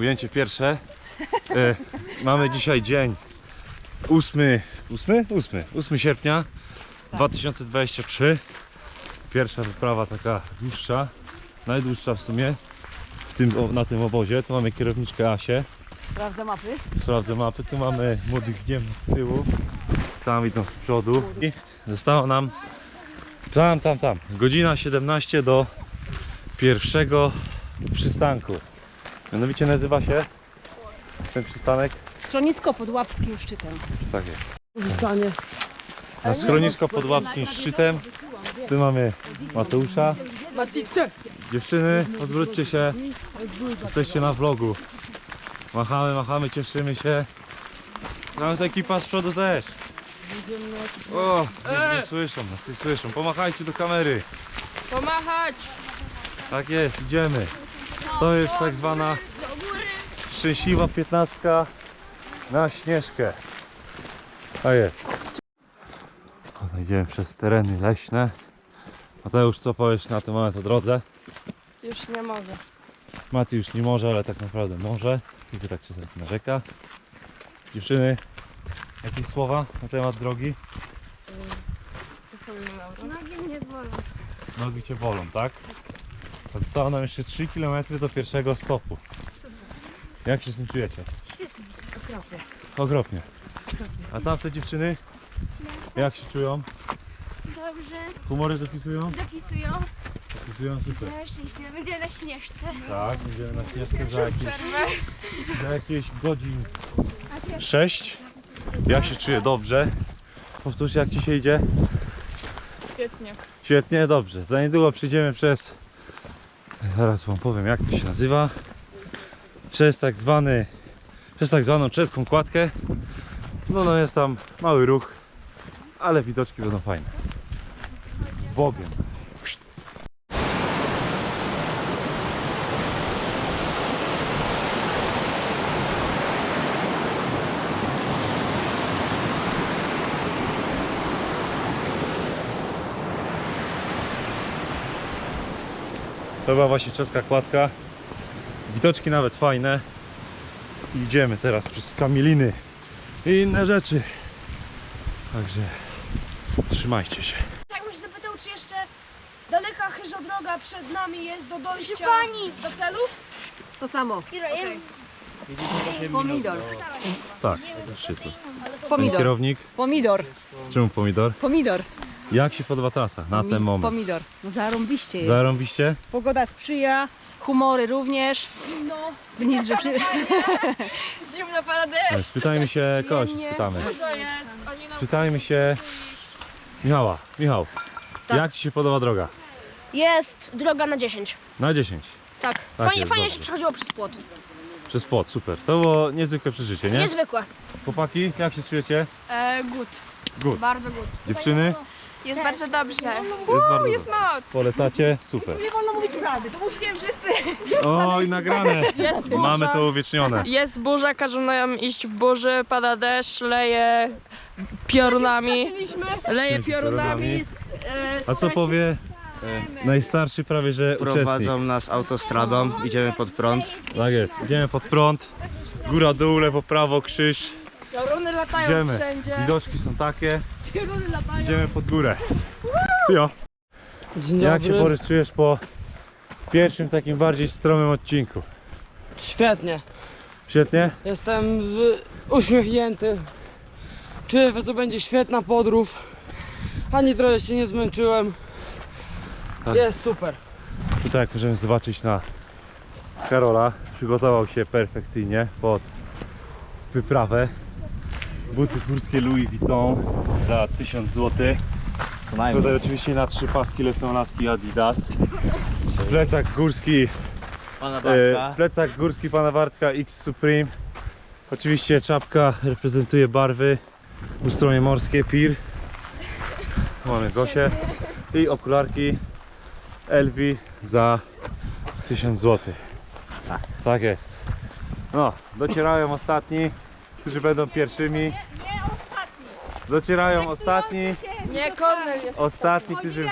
ujęcie pierwsze. E, mamy dzisiaj dzień 8, 8? 8, 8 sierpnia 2023. Pierwsza wyprawa taka dłuższa, najdłuższa w sumie w tym, na tym obozie. Tu mamy kierowniczkę Asię, Sprawdzę mapy. sprawdzę mapy. Tu mamy młodych gniewnych z tyłu, tam idą z przodu. I zostało nam tam, tam, tam, godzina 17 do pierwszego przystanku. Mianowicie nazywa się ten przystanek? Schronisko pod łapskim szczytem. Tak jest. Zostanie. Na schronisko pod łapskim szczytem. Tu mamy Mateusza. Matice! Dziewczyny, odwróćcie się. Jesteście na vlogu. Machamy, machamy, cieszymy się. Nawet ekipa z przodu też. O, nie, nie słyszą nas, nie słyszą. Pomachajcie do kamery. Pomachać! Tak jest, idziemy. To jest tak zwana szczęśliwa piętnastka na Śnieżkę. A jest. O, Idziemy przez tereny leśne. Mateusz, co powiesz na ten moment o drodze? Już nie mogę. Mati już nie może, ale tak naprawdę może. I to tak czasem narzeka. Dziewczyny, jakieś słowa na temat drogi? Nogi mnie bolą. Nogi cię bolą, tak? Zostało nam jeszcze 3 km do pierwszego stopu. Jak się z tym czujecie? Świetnie. Okropnie. Okropnie. A tamte dziewczyny? Jak się czują? Dobrze. Humory zapisują? Zapisują. Zapisują super. Całe szczęście. Będziemy na śnieżce. Tak, będziemy na śnieżkę za jakieś, za jakieś godzin 6. Ja się czuję dobrze. Powtórz jak ci się idzie? Świetnie. Świetnie, dobrze. Za niedługo przyjdziemy przez. Zaraz wam powiem jak to się nazywa. Przez tak zwany. Przez tak zwaną czeską kładkę. No no jest tam mały ruch, ale widoczki będą fajne. Z Bogiem. To była właśnie czeska kładka. Widoczki nawet fajne. Idziemy teraz przez kamieliny i inne rzeczy. Także trzymajcie się. Tak bym się zapytał, czy jeszcze daleka chyża droga przed nami jest do dojścia pani. do celu? To samo. Okej. Pomidor. Tak, szczytu. Pan Pomidor. kierownik, Pomidor. czemu pomidor? Pomidor. Jak się podoba trasa na ten moment? Pomidor. No zarąbiście jest. Zarąbiście? Pogoda sprzyja, humory również. No, Nic, że przy... Zimno pada deszcz. Spytajmy się, kogoś spytamy. Nam... Spytajmy się Michała. Michał, Tak. jak Ci się podoba droga? jest droga na 10. Na 10. Tak. Tak fajnie jest, fajnie dobrze. się przechodziło przez płot. Przez płot, super. To było niezwykłe przeżycie, nie? Niezwykłe. Chłopaki, jak się czujecie? E, good. Good. Bardzo good. Dziewczyny? Jest bardzo dobrze. Jest bardzo Jest dobrze. moc. Polecacie? Super. Nie wolno mówić prawdy, to musicie wszyscy. Oj, nagrane. Jest burza. Mamy to uwiecznione. Jest burza, każą nam iść w burzy, pada deszcz, leje piorunami. Leje piorunami. e, A co powie e, najstarszy prawie że uczestnik? Prowadzą nas autostradą, idziemy pod prąd. Tak jest, idziemy pod prąd. Góra, dół, lewo, prawo, krzyż. Pioruny latają Idziemy. wszędzie. Widoczki są takie. Idziemy pod górę. Sio, Dzień jak się dobry. Borys czujesz po pierwszym takim bardziej stromym odcinku? Świetnie. Świetnie? Jestem z... uśmiechnięty. Czuję, że to będzie świetna podróż. Ani trochę się nie zmęczyłem. Tak. Jest super. Tutaj jak możemy zobaczyć na Karola przygotował się perfekcyjnie pod wyprawę. Buty górskie Louis Vuitton za 1000 zł. Co najmniej. Tutaj oczywiście na trzy paski lecą laski Adidas. Plecak górski, Pana e, Bartka. plecak górski pana Bartka X Supreme. Oczywiście czapka reprezentuje barwy ustroje morskie PIR. Mamy Gosię i okularki Elvi za 1000 zł. Tak. Tak jest. No, docierają ostatni, którzy będą pierwszymi. Docierają ostatni, Nie, Kornel jest. ostatni, którzy,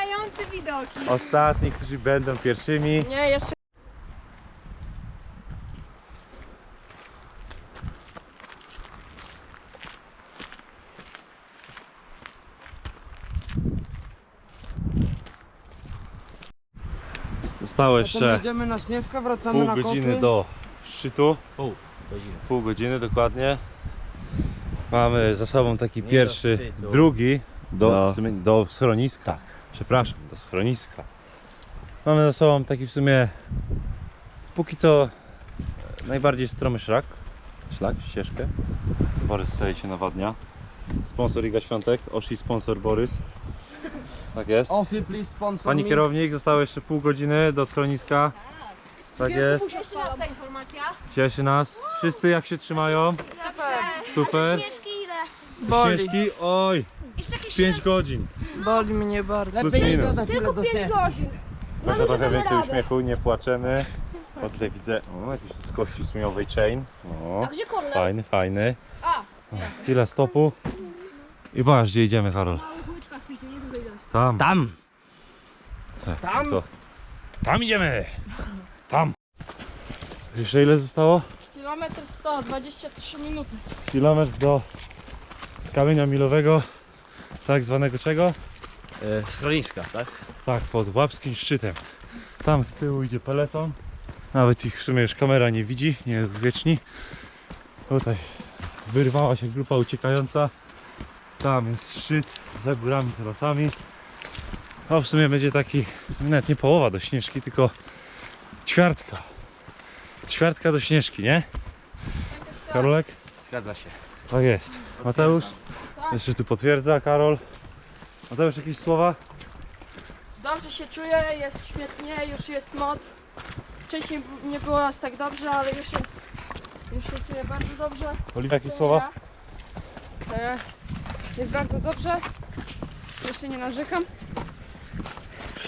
widoki. ostatni, którzy będą pierwszymi. Nie, jeszcze. Zostało jeszcze na wracamy pół na godziny kopy. do szczytu. Pół godziny. dokładnie. Mamy za sobą taki do pierwszy, szczytu. drugi do, Do- w sumie do schroniska. Przepraszam, do schroniska. Mamy za sobą taki w sumie póki co e, najbardziej stromy szlak. Szlak, ścieżkę. Borys sobie się nawadnia. Sponsor Iga Świątek, Oshi sponsor Borys. Tak jest. Ofy, please sponsor Pani me. kierownik, zostało jeszcze pół godziny do schroniska. Tak jest. Jeszcze raz ta informacja. Cieszy nas. Wszyscy jak się trzymają? Super. Śnieżki ile? Boli. Oj, Jeszcze jakieś 5 godzin. Boli mnie bardzo. Plus minus. Tylko do 5 Śnieżka. godzin. Może że trochę więcej uśmiechu, nie płaczemy. O tutaj widzę, o jakiś tu z kości sumieniowej chain. O, A gdzie Kornel? fajny, fajny. A. Chwila stopu. I patrz, gdzie idziemy, Karol. Tam. Tam! Tak, Tam? Tam idziemy! Tam! Jeszcze ile zostało? Kilometr 100, 23 minuty. Kilometr do kamienia milowego, tak zwanego czego? E, schroniska, tak? Tak, pod łapskim szczytem. Tam z tyłu idzie peleton. Nawet ich w sumie już kamera nie widzi, nie wieczni. Tutaj wyrwała się grupa uciekająca. Tam jest szczyt za górami, za lasami. A w sumie będzie taki, w sumie nawet nie połowa do śnieżki, tylko ćwiartka. Ćwiartka do śnieżki, nie? Karolek? Zgadza się. Tak jest. Mateusz? Jeszcze tu potwierdza, Karol. Mateusz, jakieś słowa? Dobrze się czuję, jest świetnie, już jest moc. Wcześniej nie było aż tak dobrze, ale już jest. Już się czuję bardzo dobrze. Oliwia, jakieś słowa? E, Jest bardzo dobrze. Jeszcze nie narzekam.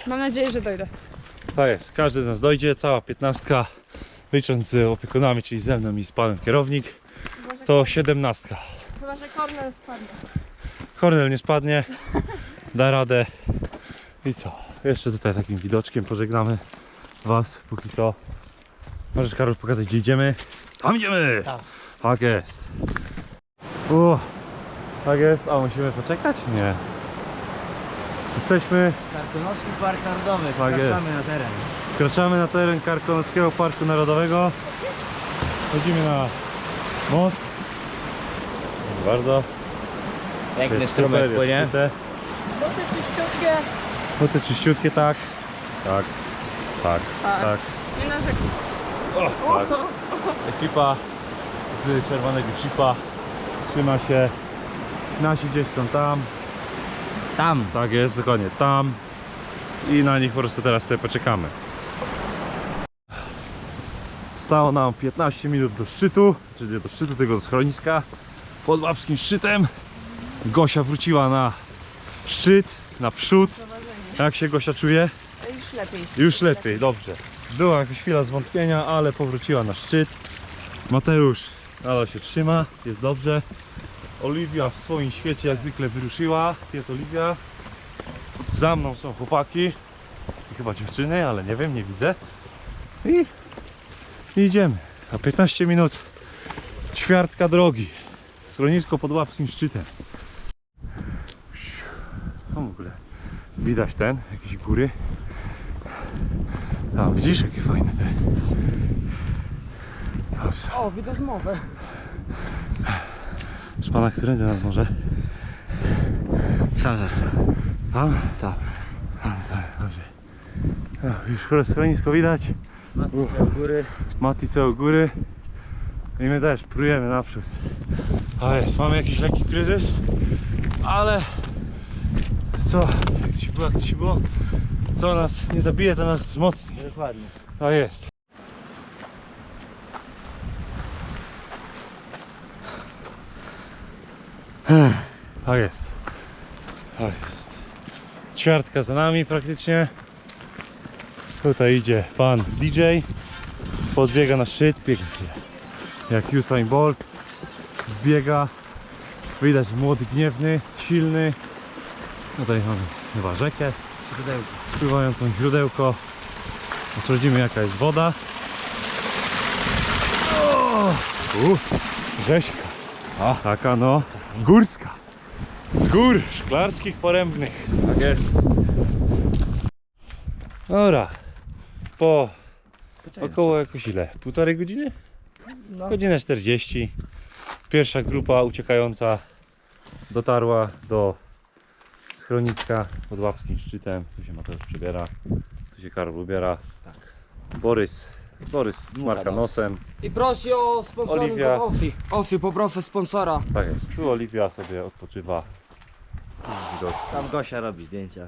Mam nadzieję, że dojdę. Tak jest, każdy z nas dojdzie, cała piętnastka, licząc z opiekunami, czyli ze mną i z panem kierownik, Chyba, to siedemnastka. chyba, że Kornel spadnie. Kornel nie spadnie, da radę. I co? Jeszcze tutaj takim widoczkiem pożegnamy was, póki co. Możesz Karol pokazać gdzie idziemy? Tam idziemy! Tak. Tak jest. U, tak jest, a musimy poczekać? Nie. Jesteśmy Karkonoski Park Narodowy, Tak jest. wkraczamy na teren. Wkraczamy na teren Karkonoskiego Parku Narodowego. Chodzimy na most. Proszę Bardzo. Piękny jest strumyk super, płynie. jest płyte. Buty czyściutkie. Buty czyściutkie, tak. Tak. Tak. Tak. Tak. Nie narzekam. O, tak. Ekipa z czerwonego chipa trzyma się. Nasi gdzieś są tam. Tam! Tak jest, dokładnie tam. I na nich po prostu teraz sobie poczekamy. Stało nam 15 minut do szczytu, czyli do szczytu tego do schroniska. Pod łapskim szczytem. Gosia wróciła na szczyt, na przód. Jak się Gosia czuje? Już lepiej. Już lepiej, dobrze. Była jakaś chwila zwątpienia, ale powróciła na szczyt. Mateusz nadal się trzyma, jest dobrze. Oliwia w swoim świecie jak zwykle wyruszyła. Jest Oliwia. Za mną są chłopaki. I chyba dziewczyny, ale nie wiem, nie widzę. I, idziemy. A 15 minut ćwiartka drogi. Schronisko pod łapskim szczytem. O, w ogóle widać ten, jakieś góry. A widzisz jakie fajne te. O, widać mowę. Proszę pana, którędy nad morze? Sam zastanawiam. Tam? Tam. A, sorry, Dobrze. O, już chore schronisko widać. U góry. Mati co u góry. I my też prujemy naprzód. A jest, mamy jakiś lekki kryzys, ale co, jak to się było, jak to się było? Co nas nie zabije, to nas wzmocni. Dokładnie. A jest. Tak jest. Tak jest. Ćwiartka za nami praktycznie. Tutaj idzie pan DJ. Podbiega na szczyt, biegnie jak Usain Bolt. Biega. Widać młody, gniewny, silny. Tutaj mamy chyba rzekę pływającą źródełko. Sprawdzimy jaka jest woda. O! U, rzeźka. A, taka no, górska. Z gór szklarskich porębnych. Tak jest. Dobra. po około jakoś ile? Półtorej godziny? No. Godzina 40. Pierwsza grupa uciekająca dotarła do schroniska pod łapskim szczytem. Tu się Mateusz przebiera, tu się Karol ubiera. Tak. Borys, Borys smarka nos. nosem. I prosi o sponsoring Oliwia. Ofi. Ofi, poproszę sponsora. Tak jest, tu Oliwia sobie odpoczywa. Tam Gosia robi zdjęcia.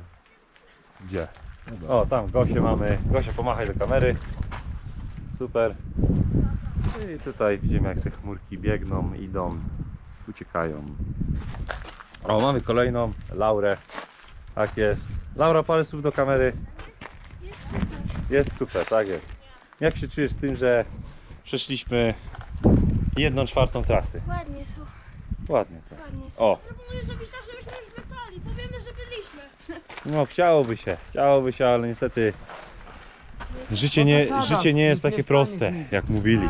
Gdzie? O, tam Gosię mamy. Gosia, pomachaj do kamery. Super. I tutaj widzimy jak te chmurki biegną, idą, uciekają. O, mamy kolejną, Laurę. Tak jest. Laura, parę słów do kamery. Jest super, tak jest. Jak się czujesz z tym, że przeszliśmy jedną czwartą trasy? Ładnie są, Ładnie to. ładnie są. O, Proponuję zrobić tak, żebyśmy już wracali. Powiemy, że byliśmy. no chciałoby się, chciałoby się, ale niestety życie nie, życie nie jest nie takie proste, jak mówili.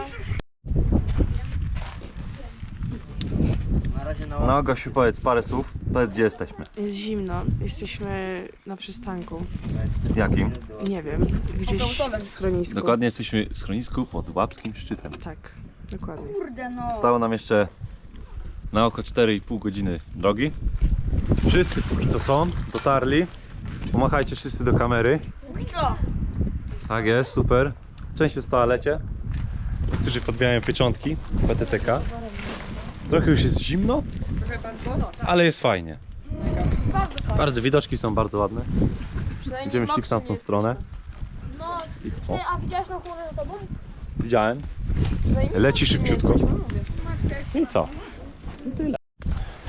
Razie na No Gosiu, powiedz parę słów, powiedz gdzie jesteśmy. Jest zimno. Jesteśmy na przystanku. Jakim? Nie wiem, gdzieś w schronisku. Dokładnie jesteśmy w schronisku pod Łapskim Szczytem. Tak, dokładnie. Zostało nam jeszcze na oko 4,5 godziny drogi. Wszyscy póki co są, dotarli. Pomachajcie wszyscy do kamery. Co? Tak jest, super. Część jest w toalecie. Niektórzy podbijają pieczątki PTTK. Trochę już jest zimno, ale jest fajnie. Bardzo widoczki są bardzo ładne. Przynajmniej Będziemy szli w mokrzy tamtą stronę. No, I- ty, O, a widziałeś tą chmurę za tobą? widziałem. Przynajmniej Leci mokrzy nie szybciutko. jesteśmy, mówię. I co?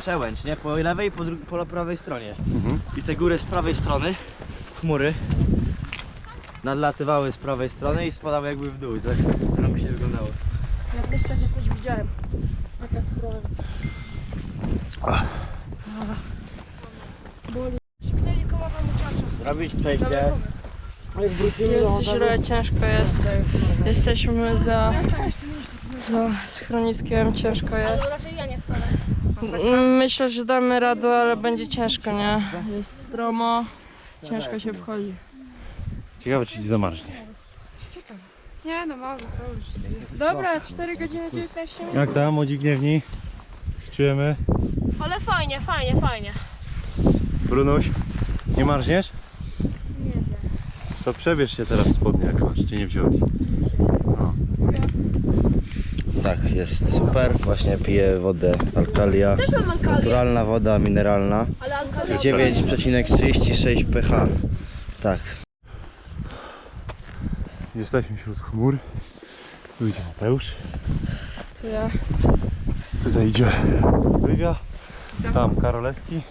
Przełęcz, nie? Po lewej i po, dru- po prawej stronie. Mhm. I te góry z prawej strony, chmury, nadlatywały z prawej strony i spadały jakby w dół. Tak to nam się wyglądało. Ja też takie coś widziałem. Taka sprawa. Szybnęli koło muczacza. Robić przejście. Jak wrócimy do Jest źle, ciężko jest. Jesteśmy za, za schroniskiem, ciężko Ale jest. raczej ja nie stanę. Mm, Myślę, że damy radę, ale będzie ciężko, nie? Jest stromo, ciężko się wchodzi. Ciekawe czy ci zamarznie. Nie no, mało zostało już. Dobra, 4 godziny 19 minut. Jak tam, młodzi gniewni? Czujemy? Ale fajnie, fajnie, fajnie. Brunuś, nie marzniesz? Nie wiem. To przebierz się teraz w spodnie, jak masz, czy nie wziąłeś. Tak, jest super. Właśnie piję wodę Alkalia. Też mam alkalię, Naturalna woda mineralna. ale alkalia... 9,36 pH. Tak. Jesteśmy wśród chmur. Tu idzie Mateusz. To ja. Tutaj idzie Oliwia. Tam Karoleski.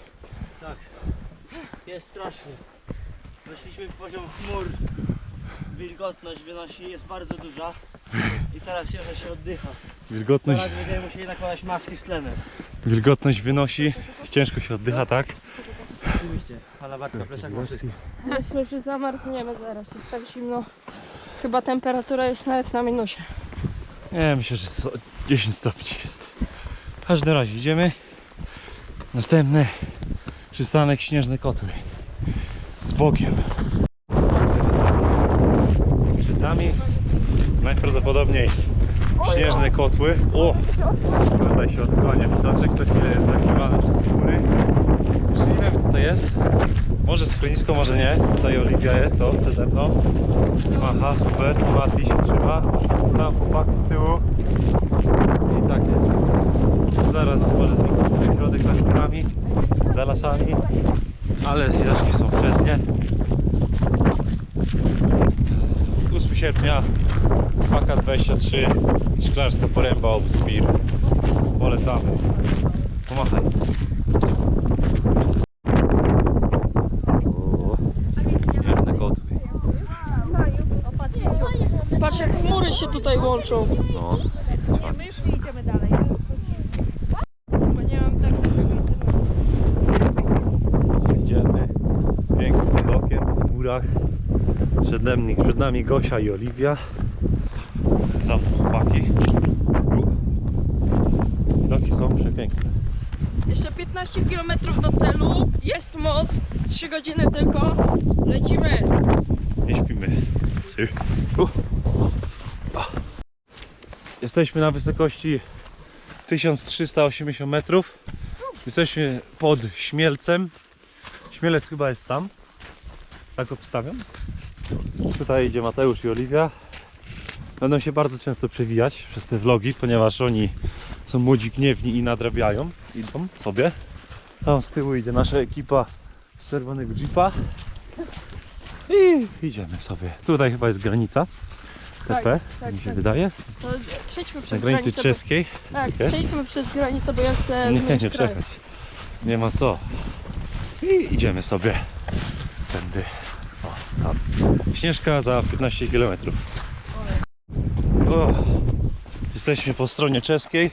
Jest strasznie. Weszliśmy w poziom chmur. Wilgotność wynosi, jest bardzo duża. I coraz ciężej się oddycha. Wilgotność, Teraz będziemy musieli nakładać maski z tlenem. wilgotność wynosi. Ciężko się oddycha, tak? Oczywiście. Pana Bartka plecak ma wszystko. Myślę, że zamarzniemy zaraz, jest tak zimno. Chyba temperatura jest nawet na minusie. Nie, myślę, że so- 10 stopni jest. W każdym razie idziemy. Następny przystanek Śnieżne Kotły. Z bokiem. Przed nami najprawdopodobniej Śnieżne Kotły. O! Tutaj się odsłania widoczek, co chwilę jest zakiwany przez chmury. Jeszcze nie wiem co to jest. Może schronisko, może nie. Tutaj Oliwia jest, o, przede mną. Aha, super, tu Mati się trzyma. Tam chłopaki z tyłu. I tak jest. Zaraz może zniknąć środek za chmurami, za lasami. Ale widoczki są przednie. 8 sierpnia, Faka 23, Szklarska Poręba, obóz PIR. Polecamy. Pomachaj. O, Śnieżne kotwy. Patrz jak chmury się tutaj łączą. No. My już nie idziemy dalej. Bo nie mam tak dobrego internetu. Idziemy pięknym widokiem w chmurach. Przed nami, przed nami Gosia i Oliwia. Za mną chłopaki. Widoki są przepiękne. Jeszcze 15 km do celu, jest moc, 3 godziny tylko, lecimy. Nie śpimy. U. A. Jesteśmy na wysokości 1380 metrów. Jesteśmy pod Śmielcem. Śmielec chyba jest tam. Tak obstawiam. Tutaj idzie Mateusz i Oliwia. Będą się bardzo często przewijać przez te vlogi, ponieważ oni są młodzi, gniewni i nadrabiają. Idą sobie. Tam z tyłu idzie nasza ekipa z czerwonego jeepa. I idziemy sobie. Tutaj chyba jest granica. TP, tak, mi się tak. wydaje. To przejdźmy Na przez granicy granicę. czeskiej. Bo, tak, jest? przejdźmy przez granicę, bo ja chcę Nie, zmienić nie kraj. przejechać. Nie ma co. I idziemy sobie tędy. O, tam. Śnieżka za 15 km. O, jesteśmy po stronie czeskiej.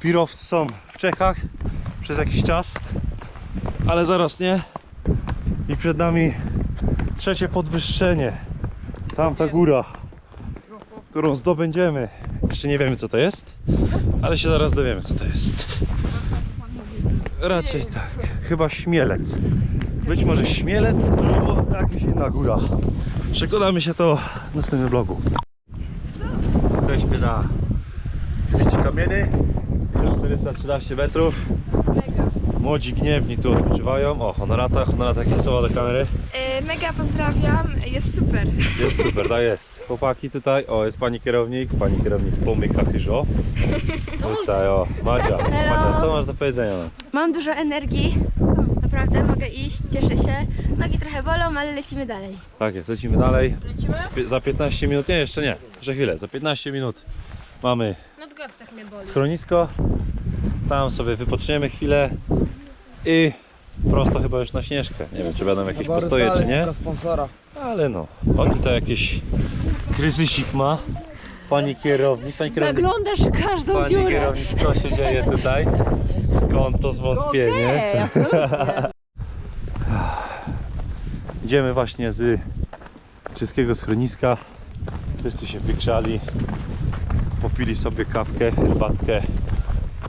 Pirowcy są w Czechach przez jakiś czas, ale zaraz nie. I przed nami trzecie podwyższenie. Tamta góra, którą zdobędziemy. Jeszcze nie wiemy co to jest, ale się zaraz dowiemy co to jest. Raczej tak. Chyba śmielec. Być może śmielec albo jakaś inna góra. Przekonamy się to w następnym vlogu. Jesteśmy na Zwici Kamieny. 413 metrów. Młodzi gniewni tu odpoczywają. O, honorata, honorata jakieś słowa do kamery. E, mega pozdrawiam, jest super. Jest super, tak jest. Chłopaki tutaj, o jest pani kierownik, pani kierownik pomyka chyżo. Tutaj o, Madzia, Madzia, co masz do powiedzenia? Mam dużo energii, naprawdę mogę iść, cieszę się. Nogi trochę bolą, ale lecimy dalej. Tak jest, lecimy dalej. Lecimy? Za 15 minut, nie jeszcze nie, jeszcze chwilę, za 15 minut mamy Nadgarstek mnie boli. schronisko. Tam sobie wypoczniemy chwilę i prosto chyba już na Śnieżkę. Nie wiem czy będą jakieś postoje czy nie, sponsora. ale no. O tutaj jakiś kryzysik ma. Pani kierownik, pani kierownik, Zaglądasz w każdą pani dziurę. kierownik, co się dzieje tutaj? Skąd to zwątpienie? Okej, absolutnie. Idziemy właśnie z czeskiego schroniska. Wszyscy się wygrzali. Popili sobie kawkę, herbatkę,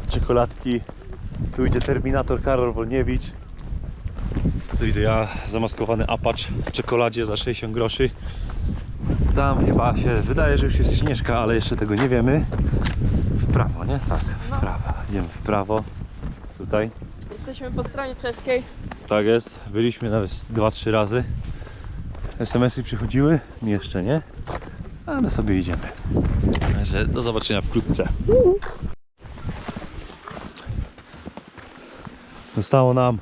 czekoladki. Tu idzie Terminator Karol Wolniewicz. Tu idę ja, zamaskowany apacz w czekoladzie za 60 groszy. Tam chyba się wydaje, że już jest śnieżka, ale jeszcze tego nie wiemy. W prawo, nie? Tak, w prawo. Idziemy w prawo. Tutaj. Jesteśmy po stronie czeskiej. Tak jest, byliśmy nawet 2-3 razy. SMS-y przychodziły, jeszcze nie, ale sobie idziemy. Także do zobaczenia wkrótce. Zostało nam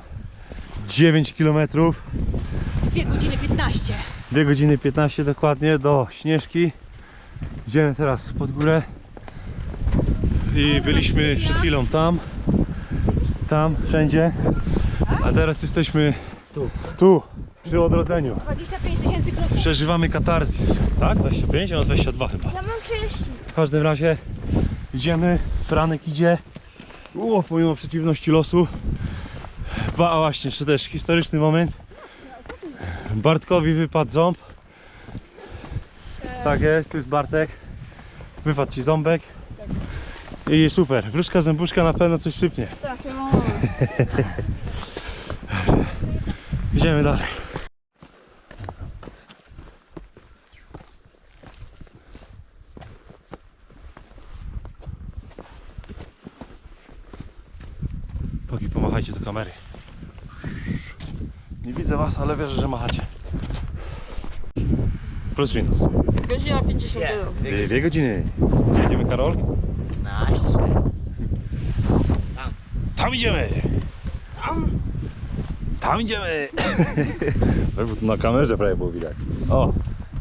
9 km, 2 godziny 15. 2 godziny 15 dokładnie do Śnieżki. Idziemy teraz pod górę i byliśmy przed chwilą tam, tam, wszędzie, a teraz jesteśmy tu, tu przy odrodzeniu. 25 tysięcy kroków. Przeżywamy katarzis. Tak? 25? No 22 chyba. Ja mam 30. W każdym razie idziemy, Franek idzie. O, pomimo przeciwności losu. Ba, a właśnie, jeszcze też historyczny moment. Bartkowi wypadł ząb. Tak jest, tu jest Bartek. Wypadł ci ząbek. I super, wróżka zębuszka na pewno coś sypnie. Tak, no. Idziemy dalej. Poki pomachajcie do kamery. Nie widzę was, ale wierzę, że machacie. Plus minus. Godzina 51. Dwie, dwie godziny. Gdzie jedziemy, Karol? Na ścieżkę. Tam idziemy! Tam! Tam idziemy! Tu na kamerze prawie było widać. O,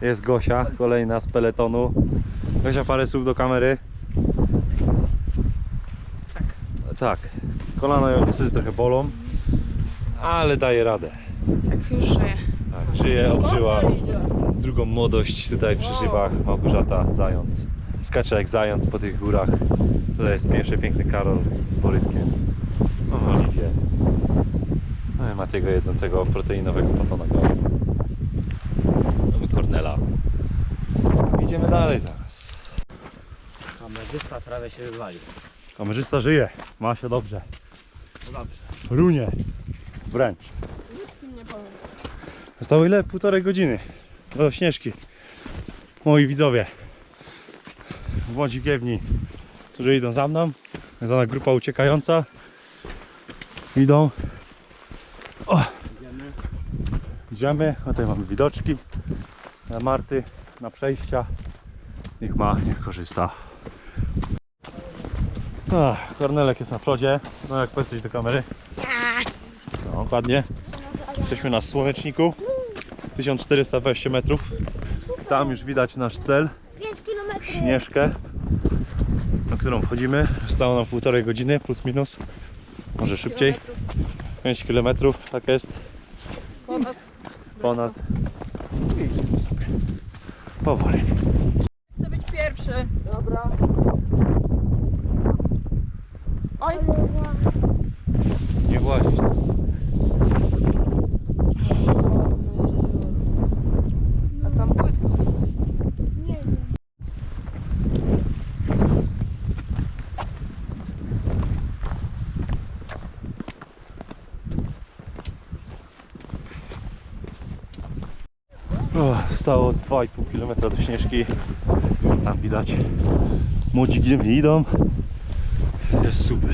jest Gosia, kolejna z peletonu. Gosia, parę słów do kamery. Tak. Tak. Kolana ją niestety trochę bolą, ale daje radę. Tak już żyję. Tak, żyje, odżyła. Drugą młodość tutaj przeżywa Małgorzata Zając. Skacze jak zając po tych górach. Tutaj jest pierwszy piękny Karol z Boryskiem. Mamy Oliwię. Mamy Matiego jedzącego proteinowego patona. Mamy Kornela. Idziemy dalej zaraz. Kamerzysta prawie się wywalił. Kamerzysta żyje, ma się dobrze. No dobrze. Runie. Wręcz. Nie powiem. Zostało ile? Półtorej godziny. Do Śnieżki. moi widzowie. Młodzi giewni, którzy idą za mną. Ona grupa uciekająca. Idą. O! Idziemy. A tutaj mamy widoczki na Marty, na przejścia. Niech ma, niech korzysta. Ach, Kornelek jest na przodzie. No jak powiedz coś do kamery. No, ładnie. Jesteśmy na słoneczniku. 1420 metrów. Tam już widać nasz cel. 5 km. Śnieżkę, na którą wchodzimy. Stało nam półtorej godziny, plus minus. Może szybciej. 5 km, tak jest. Ponad. Ponad. Powoli. Chcę być pierwszy. Dobra. Oj, Nie włazić. a tam płytko. O, stało 2,5 km do Śnieżki. Tam widać. Młodzi gniewni idą. Jest super.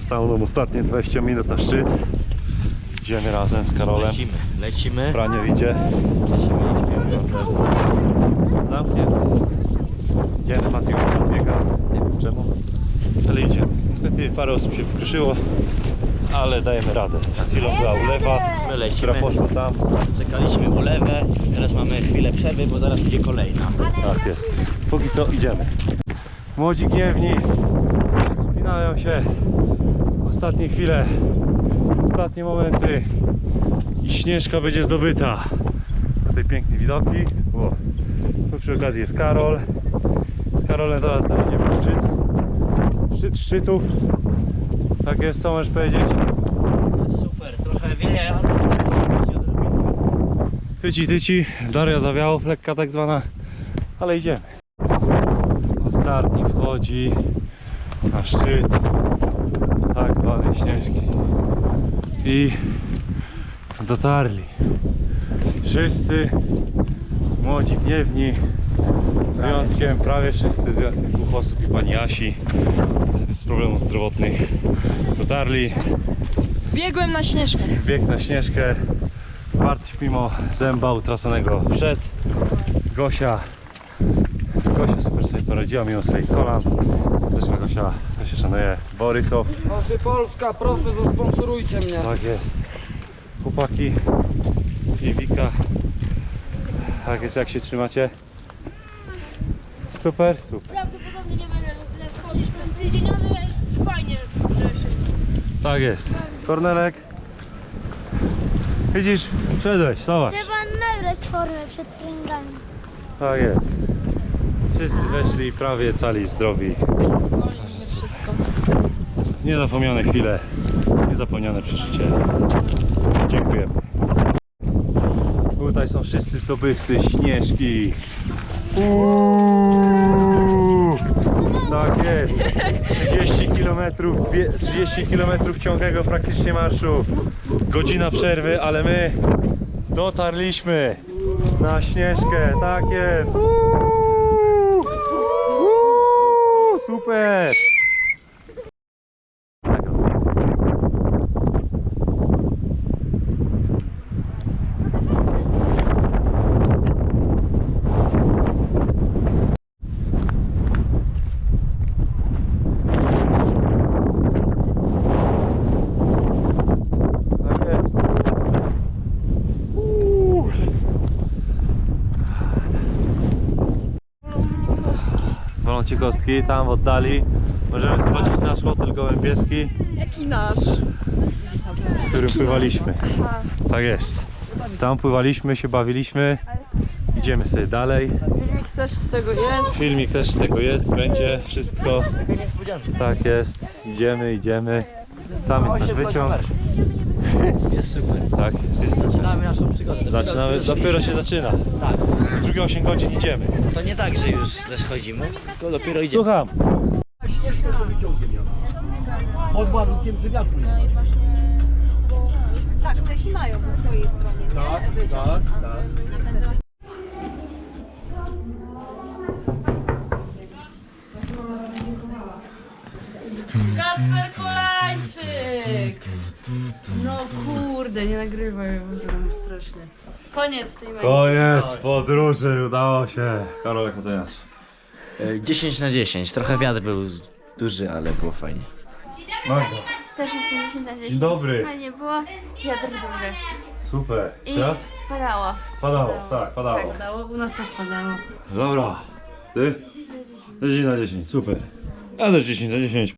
Stało nam ostatnie 20 minut na szczyt. Idziemy razem z Karolem. Lecimy, lecimy. Franio idzie. Zamknięty. Idziemy, Matiusz podbiega. Nie wiem czemu. Ale idziemy. Niestety parę osób się wykruszyło, ale dajemy radę. Przed chwilą była ulewa, My która poszła tam. Czekaliśmy ulewę, teraz mamy chwilę przerwy, bo zaraz idzie kolejna. Tak jest. Póki co idziemy. Młodzi gniewni spinają się ostatnie chwile, ostatnie momenty i Śnieżka będzie zdobyta. Tutaj piękne widoki. O, tu przy okazji jest Karol. Z Karolem zaraz będziemy szczyt. Szczyt szczytów. Tak jest, co możesz powiedzieć? Super, trochę wieje, ale odrobinę. Tyci, tyci, Daria zawiało, lekka tak zwana, ale idziemy. Ostatni wchodzi na szczyt tak zwanej Śnieżki i dotarli. Wszyscy młodzi, gniewni, z wyjątkiem prawie wszyscy, z wyjątkiem dwóch osób i pani Asi z, z problemów zdrowotnych dotarli. Biegłem na śnieżkę. Bieg na Śnieżkę. Bartoś mimo zęba utraconego wszedł. Gosia. Gosia super sobie poradziła mimo swoich kolan. Też Gosia, to się szanuje. Borysow. Proszę Polska, proszę zasponsorujcie mnie. Tak jest. Chłopaki i Wika. Tak jest, jak się trzymacie? Super, super. Prawdopodobnie nie będę tyle schodzić przez tydzień, ale fajnie, że się Tak jest. Kornelek. Widzisz, wszedłeś, zobacz. Trzeba nagrać formę przed treningami. Tak jest. Wszyscy weszli prawie cali zdrowi. Wszystko. Niezapomniane chwile, niezapomniane przeżycie. Dziękujemy. Tutaj są wszyscy zdobywcy Śnieżki. Uuu, tak jest. 30 km, 30 km ciągłego praktycznie marszu. Godzina przerwy, ale my dotarliśmy na Śnieżkę. Tak jest. Uuu, uuu, super. Kostki tam w oddali. Możemy zobaczyć nasz hotel gołębieski. Jaki nasz? w którym pływaliśmy. Tak jest. Tam pływaliśmy, się bawiliśmy. Idziemy sobie dalej. Filmik też z tego jest. Filmik też z tego jest, będzie wszystko. Tak jest. Idziemy, idziemy. Tam jest nasz wyciąg super. Tak, jest. Zaczynamy naszą przygodę. Dopiero Zaczynamy, dopiero się zaczyna. Tak. W drugie 8 godzin idziemy. To nie tak, że już też chodzimy, tylko dopiero idziemy. Słucham. Ścieżkę sobie ciągiem ja. Pod warunkiem, że wiatru nie. No i właśnie... Tak, Czesi mają po swojej stronie. Tak, Wydział, tak, tak. Kasper, Kolańczyk! No kurde, nie nagrywaj, bo strasznie. Koniec tej mojej. Koniec podróży, udało się. Karol, jak oceniasz? E, 10 na 10. Trochę wiatr był duży, ale było fajnie. Magda, Też jestem 10 na 10. dzień dobry. Fajnie było, wiatr duży. Super. I Jeszcze raz? padało. Padało, tak, padało. Padało, u nas też padało. Dobra. Ty? 10 na 10, super. Ja też 10 na 10.